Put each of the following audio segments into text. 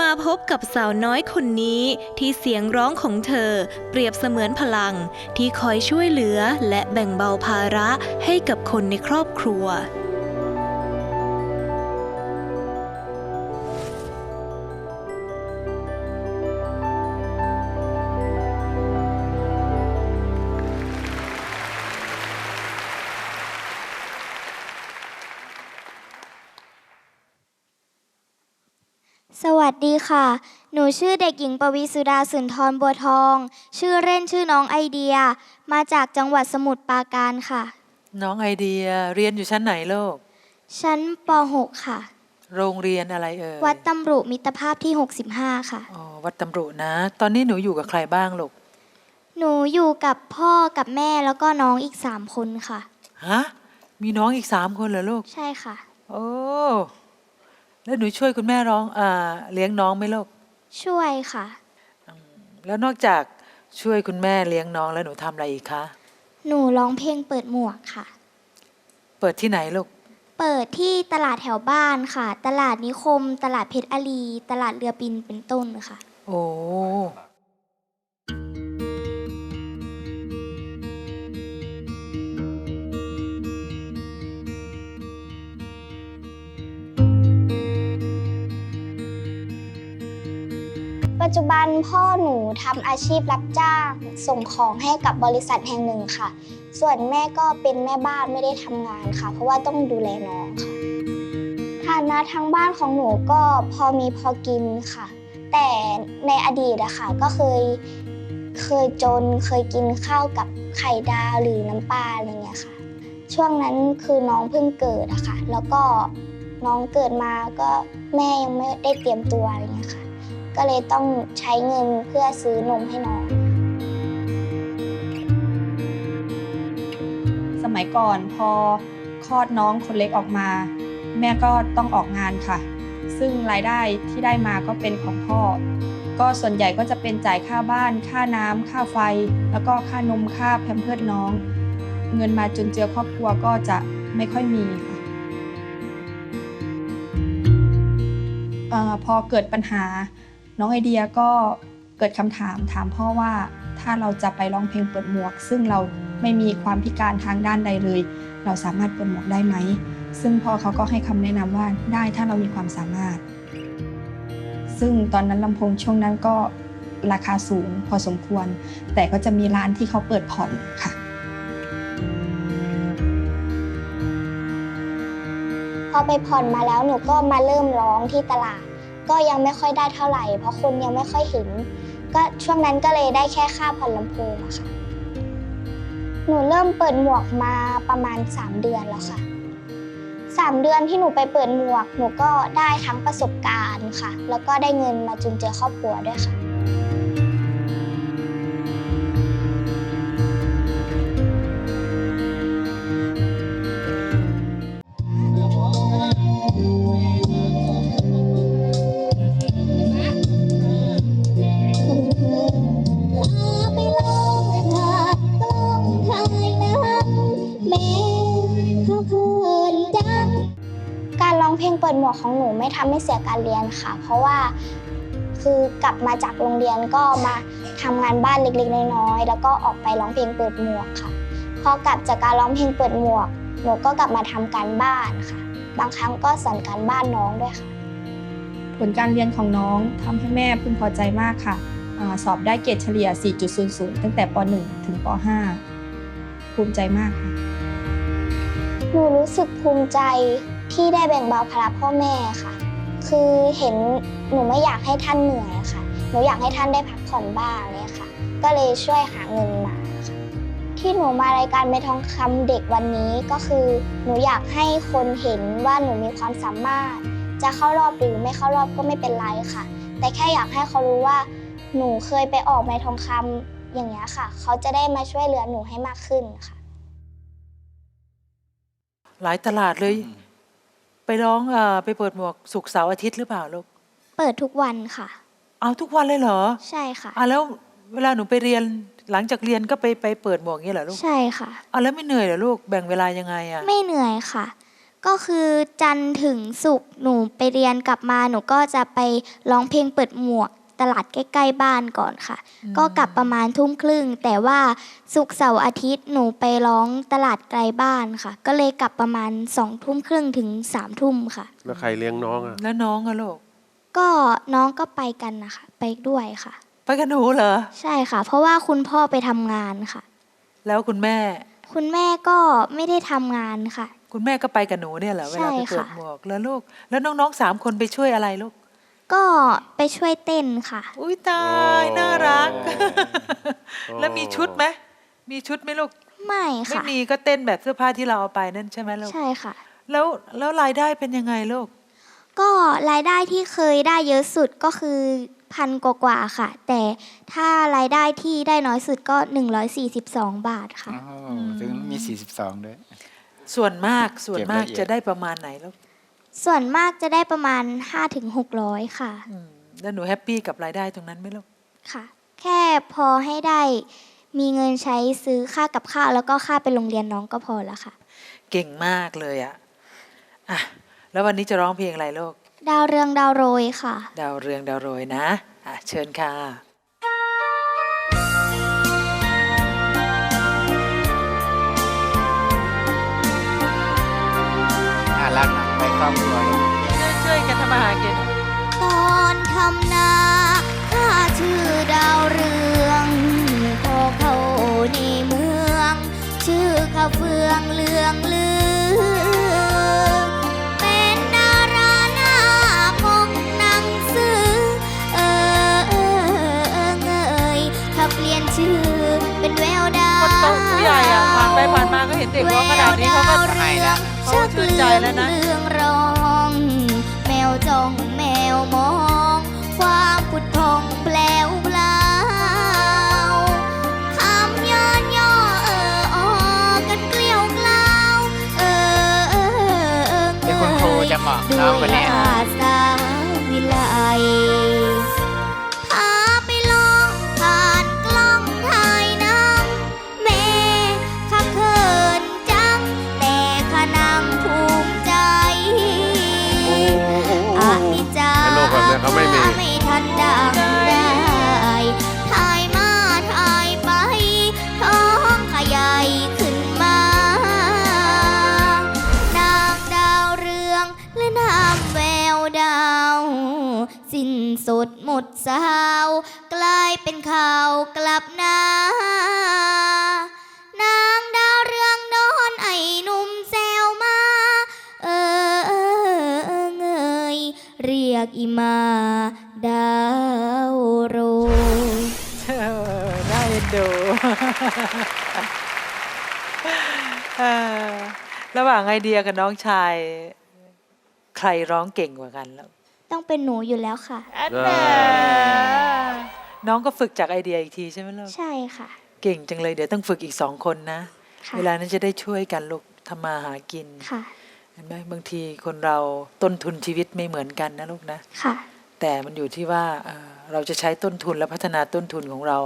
มาพบกับสาวน้อยคนนี้ที่เสียงร้องของเธอเปรียบเสมือนพลังที่คอยช่วยเหลือและแบ่งเบาภาระให้กับคนในครอบครัว สวัสดีค่ะ หนูชื่อเด็กหญิงปวีสุดาสุนทรบัวทอง ชื่อเล่นชื่อน้องไอเดีย มาจากจังหวัดสมุทรปราการค่ะ น้องไอเดียเรียนอยู่ชั้นไหนโลกชั้นป .6 ค่ะ โรงเรียนอะไรเอ่ย วัดตำรุมิตรภาพที่ 65 ค่ะ อ๋อ วัดตำรุนะ ตอนนี้หนูอยู่กับใครบ้างลูก หนูอยู่กับพ่อกับแม่แล้วก็น้องอีก 3 คนค่ะ ฮะ มีน้องอีกสามคนเหรอลูก ใช่ค่ะ โอ้ แล้วหนูช่วยคุณแม่ร้องอ่าเลี้ยงน้องไหมลูกช่วยค่ะ แล้วนอกจากช่วยคุณแม่เลี้ยงน้องแล้วหนูทำอะไรอีกคะ หนูร้องเพลงเปิดหมวกค่ะ เปิดที่ไหนลูก เปิดที่ตลาดแถวบ้านค่ะ ตลาดนิคม ตลาดเพชรอารี ตลาดเรือปินเป็นต้นค่ะ โอ้ จจุบันพ่อหนูทำอาชีพรับจ้างส่งของให้กับบริษัทแห่งหนึ่งค่ะ ส่วนแม่ก็เป็นแม่บ้านไม่ได้ทำงานค่ะ เพราะว่าต้องดูแลน้องค่ะฐานะทางบ้านของหนูก็พอมีพอกินค่ะ แต่ในอดีตอะค่ะก็เคยเคยจนเคยกินข้าวกับไข่ดาวหรือน้ำปลาอะไรเงี้ยค่ะ ช่วงนั้นคือน้องเพิ่งเกิดอะค่ะ แล้วก็น้องเกิดมาก็แม่ยังไม่ได้เตรียมตัวอะไรเงี้ยค่ะ ก็เลยต้องใช้เงินเพื่อซื้อนมให้น้อง สมัยก่อนพอคลอดน้องคนเล็กออกมา แม่ก็ต้องออกงานค่ะ ซึ่งรายได้ที่ได้มาก็เป็นของพ่อ ก็ส่วนใหญ่ก็จะเป็นจ่ายค่าบ้าน ค่าน้ำค่าไฟ แล้วก็ค่านมค่าแพมเพิร์ดน้อง เงินมาจนเจือครอบครัวก็จะไม่ค่อยมีค่ะอพอเกิดปัญหา น้องไอเดียก็เกิดคำถามถามพ่อว่าถ้าเราจะไปร้องเพลงเปิดหมวก ซึ่งเราไม่มีความพิการทางด้านใดเลย เราสามารถเปิดหมวกได้ไหม ซึ่งพ่อเขาก็ให้คำแนะนำว่าได้ถ้าเรามีความสามารถ ซึ่งตอนนั้นลำโพงช่วงนั้นก็ราคาสูงพอสมควร แต่ก็จะมีร้านที่เขาเปิดผ่อนค่ะพอไปผ่อนมาแล้วหนูก็มาเริ่มร้องที่ตลาด ก็ยังไม่ค่อยได้เท่าไหร่ เพราะคนยังไม่ค่อยเห็น ก็ช่วงนั้นก็เลยได้แค่ค่าผ่อนลำโพงอะค่ะ หนูเริ่มเปิดหมวกมาประมาณ 3 เดือนแล้วค่ะ 3 เดือนที่หนูไปเปิดหมวก หนูก็ได้ทั้งประสบการณ์ค่ะ แล้วก็ได้เงินมาจุนเจือครอบครัวด้วยค่ะ วกของหนูไม่ทำให้เสียการเรียนค่ะ เพราะว่าคือกลับมาจากโรงเรียนก็มาทำงานบ้านเล็กๆน้อยๆแล้วก็ออกไปร้องเพลงเปิดหมวกค่ะ พอกลับจากการร้องเพลงเปิดหมวก หนูก็กลับมาทำการบ้านค่ะ บางครั้งก็สอนการบ้านน้องด้วยค่ะ ผลการเรียนของน้องทำให้แม่พึงพอใจมากค่ะอาสอบได้เกรดเฉลี่ย 4.00 ตั้งแต่ป .1 ถึงป .5 ภูมิใจมากค่ะ หนูรู้สึกภูมิใจ ที่ได้แบ่งเบาภาระพ่อแม่ค่ะ คือเห็นหนูไม่อยากให้ท่านเหนื่อยค่ะ หนูอยากให้ท่านได้พักผ่อนบ้างเลยค่ะ ก็เลยช่วยหาเงินมาค่ะที่หนูมารายการไม่ทองคำเด็กวันนี้ก็คือ หนูอยากให้คนเห็นว่าหนูมีความสามารถ จะเข้ารอบหรือไม่เข้ารอบก็ไม่เป็นไรค่ะ แต่แค่อยากให้เขารู้ว่าหนูเคยไปออกไม้ทองคำอย่างเงี้ยค่ะ เขาจะได้มาช่วยเหลือหนูให้มากขึ้นค่ะ หลายตลาดเลย ไปร้องอ่าไปเปิดหมวกสุกร์เสาร์อาทิตย์หรือเปล่าลูกเปิดทุกวันค่ะ เอาทุกวันเลยเหรอใช่ค่ะ อะแล้วเวลาหนูไปเรียนหลังจากเรียนก็ไปไปเปิดหมวกอย่างนี้เหรอลูกใช่ค่ะ อะแล้วไม่เหนื่อยเหรอลูกแบ่งเวลายังไงอะไม่เหนื่อยค่ะ ก็คือจันทร์ถึงศุกร์หนูไปเรียนกลับมาหนูก็จะไปร้องเพลงเปิดหมวก ตลาดใกล้ๆบ้านก่อนค่ะ ก็กลับประมาณทุ่มครึ่ง แต่ว่าศุกร์เสาร์อาทิตย์หนูไปร้องตลาดไกลบ้านค่ะ ก็เลยกลับประมาณสองทุ่มครึ่งถึงสามทุ่มค่ะ แล้วใครเลี้ยงน้องอะ แล้วน้องอะลูกก็น้องก็ไปกันนะคะ ไปด้วยค่ะ ไปกับหนูเหรอ ใช่ค่ะ เพราะว่าคุณพ่อไปทำงานค่ะ แล้วคุณแม่ คุณแม่ก็ไม่ได้ทำงานค่ะ คุณแม่ก็ไปกับหนูเนี่ยเหรอเวใช่ลาไปเปิดค่ะ หมวกแล้วลูก แล้วน้องๆสามคนไปช่วยอะไรลูก ก็ไปช่วยเต้นค่ะ อุ้ยตายน่ารักอ๋อแล้วมีชุดไหมมีชุดไหมลูก ไม่ไม่ค่ะ มีก็เต้นแบบเสื้อผ้าที่เราเอาไปนั่นใช่ไหมลูก ใช่ค่ะ แล้วแล้วรายได้เป็นยังไงลูก ก็รายได้ที่เคยได้เยอะสุดก็คือพันกว่าๆค่ะ แต่ถ้ารายได้ที่ได้น้อยสุดก็ 142 บาทค่ะอ๋อถึงมี 42 ด้วย ส่วนมากส่วนมากเก็บละเอียด จะได้ประมาณไหนลูก ส่วนมากจะได้ประมาณ 5-600 ค่ะ อืมแล้วหนูแฮปปี้กับรายได้ตรงนั้นไหมลูกค่ะ แค่พอให้ได้มีเงินใช้ซื้อค่ากับข้าวแล้วก็ค่าไปโรงเรียนน้องก็พอแล้วค่ะ เก่งมากเลยอะอะ แล้ววันนี้จะร้องเพลงอะไรลูก ดาวเรืองดาวโรยค่ะ ดาวเรืองดาวโรยนะ อะ เชิญค่ะ ครอบครัวเลยช่วยกันทำมาหากินตอนทำนาข้าชื่อดาวเรืองพอเข้าในเมือง ชื่อข้าเฟืองเลืองลือ เป็นดาราหน้าปกหนังสือ เออเออเออเงยถ้าเปลี่ยนชื่อเป็นแววดาว คนโตผู้ใหญ่อะผ่านไปผ่านมาก็เห็นเด็กร้องขนาดนี้เขาก็ให้แล้วเขาก็ชื่นใจแล้วนะ องแมวมอง ความผุดพองแปลวเปล่าคำย้อนย่อเออออกันเกลียวกล่าวเออเออเออเป็นคุณครูจะเหมาะน้องคนเนี้ยด้วยอาสาวิไล นี้ยเขาไม่มีไม่ทันดังได้ถ่ายมาถ่ายไป ท้องขยายขึ้นมา นางดาวเรืองและนามแววดาว สิ้นสุดหมดสาว กลายเป็นข่าวกลับหน้า เรียกอีมาดาวโรยเออน่าเอ็นดูเออระหว่างไอเดียกับน้องชาย ใครร้องเก่งกว่ากันแล้วต้องเป็นหนูอยู่แล้วค่ะอันแน่น้องก็ฝึกจากไอเดียอีกทีใช่ไหมลูก ใช่ค่ะ เก่งจังเลยเดี๋ยวต้องฝึกอีกสองคนนะ ค่ะ เวลานั้นจะได้ช่วยกันลูกทำมาหากิน ค่ะ เห็นไหมบางทีคนเราต้นทุนชีวิตไม่เหมือนกันนะลูกนะค่ะ แต่มันอยู่ที่ว่าเอ่อเราจะใช้ต้นทุนและพัฒนาต้นทุนของเรา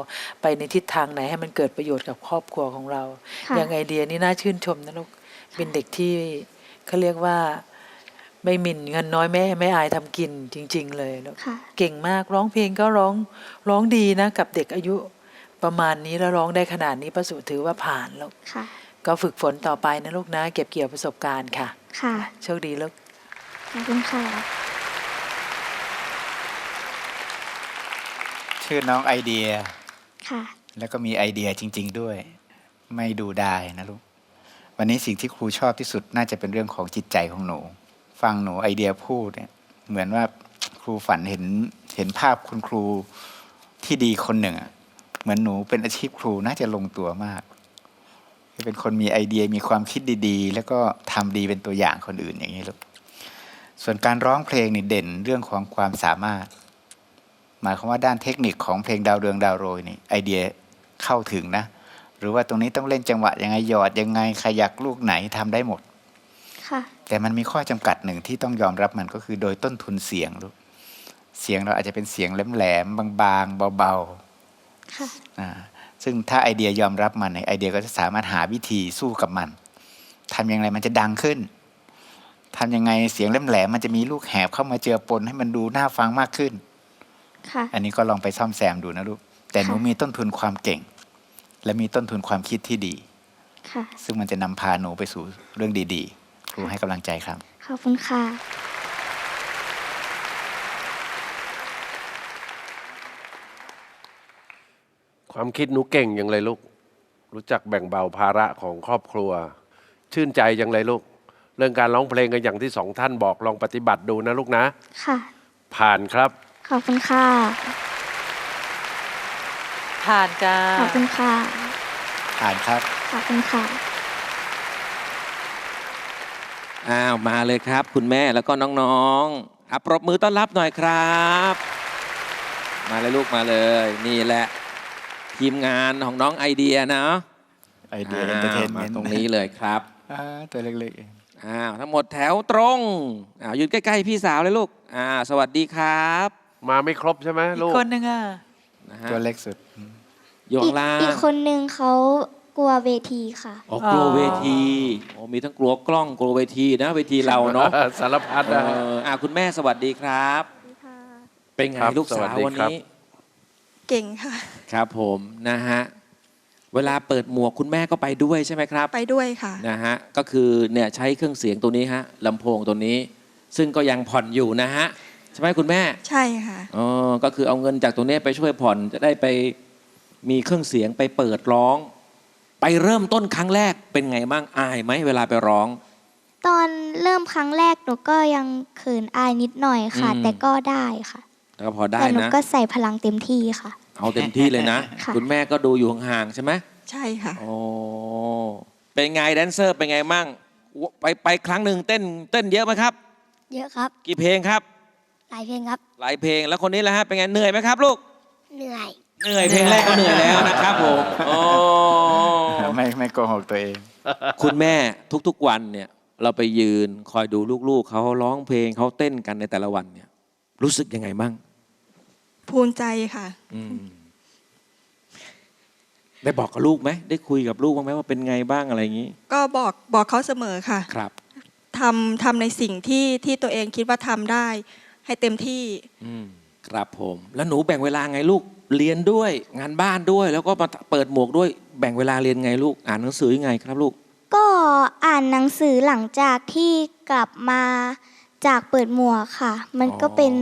ไปในทิศทางไหนให้มันเกิดประโยชน์กับครอบครัวของเราค่ะอย่างไอเดียนี่น่าชื่นชมนะลูกเป็นเด็กที่เขาเรียกว่าไม่หมิ่นเงินน้อยแม่ไม่อายทำกินจริง ๆ เลยลูกค่ะเก่งมากร้องเพลงก็ร้องร้องดีนะ กับเด็กอายุประมาณนี้แล้วร้องได้ขนาดนี้ประสูถือว่าผ่านแล้วค่ะก็ฝึกฝนต่อไปนะลูกนะ เก็บเกี่ยวประสบการณ์ค่ะ ค่ะ โชคดีลูก ขอบคุณค่ะ ชื่อน้องไอเดีย ค่ะ แล้วก็มีไอเดียจริง ๆ ด้วย ไม่ดูได้นะลูก วันนี้สิ่งที่ครูชอบที่สุดน่าจะเป็นเรื่องของจิตใจของหนู ฟังหนูไอเดียพูดเนี่ย เหมือนว่าครูฝันเห็นเห็นภาพคุณครูที่ดีคนหนึ่งอะเหมือนหนูเป็นอาชีพครูน่าจะลงตัวมาก เป็นคนมีไอเดียมีความคิดดีๆ แล้วก็ทำดีเป็นตัวอย่างคนอื่นอย่างนี้ลูกส่วนการร้องเพลงนี่เด่นเรื่องของความสามารถ หมายความว่าด้านเทคนิคของเพลงดาวเรืองดาวโรยนี่ไอเดียเข้าถึงนะ หรือว่าตรงนี้ต้องเล่นจังหวะยังไงหยอดยังไงขยักลูกไหนทำได้หมดค่ะแต่มันมีข้อจำกัดหนึ่งที่ต้องยอมรับมันก็คือโดยต้นทุนเสียงลูกเสียงเราอาจจะเป็นเสียงแหลมๆบางๆเบาค่ะๆอ่า ซึ่งถ้าไอเดียยอมรับมันเนี่ยไอเดียก็จะสามารถหาวิธีสู้กับมันทำอย่างไรมันจะดังขึ้นทำยังไงเสียงแหลมๆมันจะมีลูกแหบเข้ามาเจือปนให้มันดูน่าฟังมากขึ้นค่ะ อันนี้ก็ลองไปซ่อมแซมดูนะลูกแต่หนูค่ะมีต้นทุนความเก่ง และมีต้นทุนความคิดที่ดี ค่ะ ซึ่งมันจะนำพาหนูไปสู่เรื่องดีๆครูให้กำลังใจครับ ขอบคุณค่ะ ความคิดหนูเก่งอย่างไรลูก รู้จักแบ่งเบาภาระของครอบครัว ชื่นใจอย่างไรลูก เรื่องการร้องเพลงกันอย่างที่สองท่านบอกลองปฏิบัติดูนะลูกนะ ค่ะ ผ่านครับ ขอบคุณค่ะ ผ่านจ้าขอบคุณค่ะ ผ่านครับ ขอบคุณค่ะ อ้าว มาเลยครับ คุณแม่แล้วก็น้องๆอะปรบมือต้อนรับหน่อยครับ มาเลยลูกมาเลย นี่แหละ ทีมงานของน้องไอเดียนะไอเดียเอนเตอร์เทนเมมานต์ตรงนี้เลยครับอ่าตัวเล็กๆเองอ้าวทั้งหมดแถวตรงอ้าวยืนใกล้ๆพี่สาวเลยลูกอ่าสวัสดีครับ มาไม่ครบใช่ไหมอีลูกกคนนึงอะนะฮะตัวเล็กสุดอยู่อีข้ากงล่างอีกคนนึงเขากลัวเวทีค่ะอ๋อกลัวเวทีโอ้มีทั้งกลัวกล้องกลัวเวทีนะเวทีเราเนาะสารพัดเอนะออ่าคุณแม่สวัสดีครับเป็นไงครับลูกสวัสาสวดีวันครับนี้ เก่งค่ะ ครับผมนะฮะเวลาเปิดหมวกคุณแม่ก็ไปด้วยใช่ไหมครับ ไปด้วยค่ะ นะฮะก็คือเนี่ยใช้เครื่องเสียงตัวนี้ฮะลำโพงตัวนี้ ซึ่งก็ยังผ่อนอยู่นะฮะใช่ไหมคุณแม่ใช่ค่ะ อ๋อก็คือเอาเงินจากตรงนี้ไปช่วยผ่อนจะได้ไปมีเครื่องเสียงไปเปิดร้อง ไปเริ่มต้นครั้งแรกเป็นไงบ้างอายไหมเวลาไปร้อง ตอนเริ่มครั้งแรกหนูก็ยังเขินอายนิดหน่อยค่ะ อืม แต่ก็ได้ค่ะแล้ว ก็พอได้แต่หนูนะ ก็ใส่พลังเต็มที่ค่ะ เอาเต็มที่เลยนะ ค่ะ คุณแม่ก็ดูอยู่ห่างๆใช่ไหมใช่ค่ะ โอ้เป็นไงแดนเซอร์เป็นไงมั่งไปไปครั้งหนึ่งเต้นเต้นเยอะไหมครับ เยอะครับ กี่เพลงครับ หลายเพลงครับ หลายเพลงแล้วคนนี้แหละฮะเป็นไงเหนื่อยไหมครับลูก เหนื่อย เหนื่อยเพลงแรกก็เหนื่อยแล้วนะครับผมโอ้ ไม่ไม่โกหกตัวเอง คุณแม่ทุกๆวันเนี่ย เราไปยืนคอยดูลูกๆเขาร้องเพลงเขาเต้นกันในแต่ละวันเนี่ย รู้สึกยังไงบ้าง ภูมิใจค่ะ อืมได้บอกกับลูกไหมได้คุยกับลูกบ้างไหมว่าเป็นไงบ้างอะไรอย่างนี้ ก็บอกบอกเขาเสมอค่ะครับทำทำในสิ่งที่ที่ตัวเองคิดว่าทำได้ ให้เต็มที่ อืมครับผม แล้วหนูแบ่งเวลาไงลูกเรียนด้วยงานบ้านด้วย แล้วก็มาเปิดหมวกด้วยแบ่งเวลาเรียนไงลูก อ่านหนังสือยังไงครับลูก ก็อ่านหนังสือหลังจากที่กลับมาจากเปิดหมวกค่ะ มันก็เป็น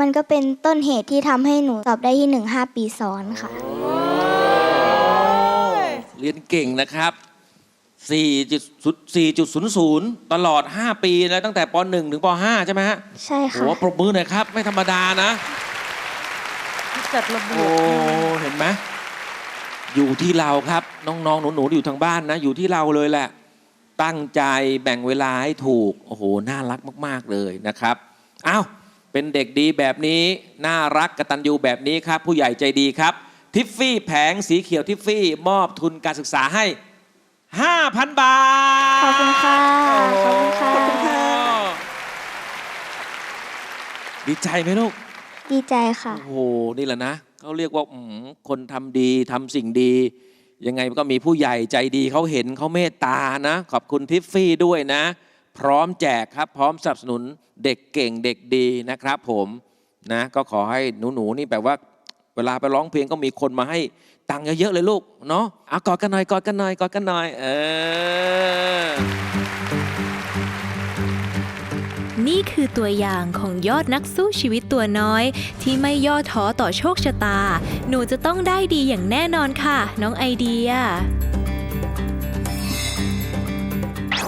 มันก็เป็นต้นเหตุที่ทำให้หนูสอบได้ที่หนึ่งห้าปีซ้อนค่ะ เรียนเก่งนะครับ 4.0ตลอด 5 ปีแล้วตั้งแต่ป .1 ถึงป .5 ใช่ไหมฮะใช่โหค่ะปรบมือหน่อยครับ ไม่ธรรมดานะ จัดระเบีโอ้ ยบเห็นไหมอยู่ที่เราครับ น้องๆ หนูๆอยู่ทางบ้านนะ อยู่ที่เราเลยแหละ ตั้งใจแบ่งเวลาให้ถูก โอ้โห น่ารักมาก ๆ เลยนะครับอ้าว เป็นเด็กดีแบบนี้ น่ารักกตัญญูแบบนี้ครับ ผู้ใหญ่ใจดีครับ ทิฟฟี่แผงสีเขียวทิฟฟี่ มอบทุนการศึกษาให้ 5,000 บาท ขอบคุณค่ะ ขอบคุณค่ะโอ้โหดีใจไหมลูก ดีใจค่ะ โอ้โห นี่แหละนะ เขาเรียกว่าอืมคนทำดีทำสิ่งดี ยังไงก็มีผู้ใหญ่ใจดีเขาเห็นเขาเมตตานะ ขอบคุณทิฟฟี่ด้วยนะ พร้อมแจกครับ พร้อมสนับสนุนเด็กเก่งเด็กดีนะครับ ผมนะก็ขอให้หนูๆนี่แบบว่า เวลาไปร้องเพลงก็มีคนมาให้ตังค์เยอะๆเลยลูกเนาะเอากอดกันหน่อยกอดกันหน่อยกอดกันหน่อย เออ นี่คือตัวอย่างของยอดนักสู้ชีวิตตัวน้อย ที่ไม่ย่อท้อต่อโชคชะตา หนูจะต้องได้ดีอย่างแน่นอนค่ะ น้องไอเดีย